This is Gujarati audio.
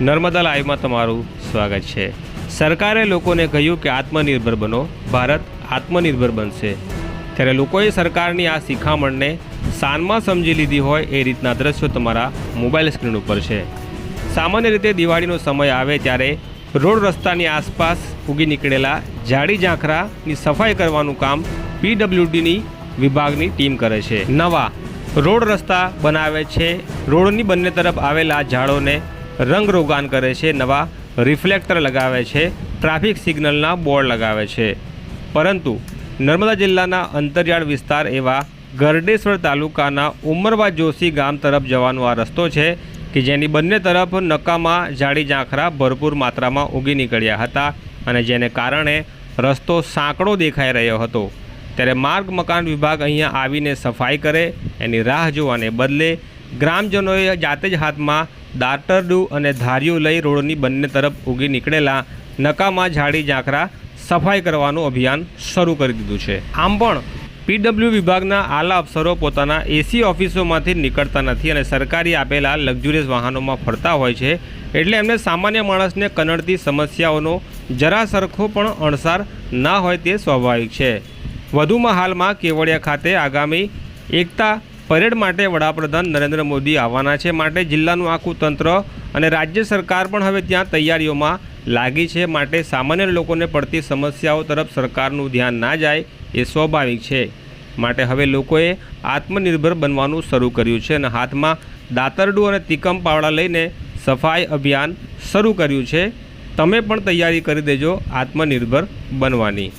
નર્મદા લાઈવમાં તમારું સ્વાગત છે. સરકારે લોકોને કહ્યું કે આત્મનિર્ભર બનો, ભારત આત્મનિર્ભર બનશે. ત્યારે લોકોએ સરકારની આ શિખામણને સાનમાં સમજી લીધી હોય એ રીતના દ્રશ્યો તમારા મોબાઈલ સ્ક્રીન ઉપર છે. સામાન્ય રીતે દિવાળીનો સમય આવે ત્યારે રોડ રસ્તાની આસપાસ ઉગી નીકળેલા જાડી ઝાંખરાની સફાઈ કરવાનું કામ પીડબ્લ્યુડીની વિભાગની ટીમ કરે છે. નવા રોડ રસ્તા બનાવે છે. રોડની બંને તરફ આવેલા ઝાડોને રંગરોગાન કરે છે, નવા રિફ્લેક્ટર લગાવે છે, ટ્રાફિક સિગ્નલના બોર્ડ લગાવે છે. પરંતુ નર્મદા જિલ્લાના અંતરિયાળ વિસ્તાર એવા ગરડેશ્વર તાલુકાના ઉમરવા જોશી ગામ તરફ જવાનો આ રસ્તો છે કે જેની બંને તરફ નકામાં જાડી ઝાંખરા ભરપૂર માત્રામાં ઉગી નીકળ્યા હતા અને જેને કારણે રસ્તો સાંકડો દેખાઈ રહ્યો હતો. ત્યારે માર્ગ મકાન વિભાગ અહીંયા આવીને સફાઈ કરે, એની રાહ જોવાને બદલે ગ્રામજનોએ જાતે જ હાથમાં દાતરડું અને ધારિયું લઈ રોડની બંને તરફ ઉગી નીકળેલા નકામા ઝાડી ઝાંખરા સફાઈ કરવાનું અભિયાન શરૂ કરી દીધું છે. આમ પણ પીડબ્લ્યુ વિભાગના આલા અફસરો પોતાના એસી ઓફિસોમાંથી નીકળતા નથી અને સરકારી આપેલા લક્ઝુરિયસ વાહનોમાં ફરતા હોય છે એટલે એમને સામાન્ય માણસને કનડતી સમસ્યાઓનો જરા સરખો પણ અણસાર ના હોય તે સ્વાભાવિક છે. વધુમાં હાલમાં કેવડિયા ખાતે આગામી એકતા પરેડ માટે વડાપ્રધાન નરેન્દ્ર મોદી આવવાના છે માટે જિલ્લાનું આખું તંત્ર અને રાજ્ય સરકાર પણ હવે ત્યાં તૈયારીઓમાં લાગી છે માટે સામાન્ય લોકોને પડતી સમસ્યાઓ તરફ સરકારનું ધ્યાન ના જાય એ સ્વાભાવિક છે. માટે હવે લોકોએ આત્મનિર્ભર બનવાનું શરૂ કર્યું છે અને હાથમાં દાતરડું અને તિકમ પાવડા લઈને સફાઈ અભિયાન શરૂ કર્યું છે. તમે પણ તૈયારી કરી દેજો આત્મનિર્ભર બનવાની.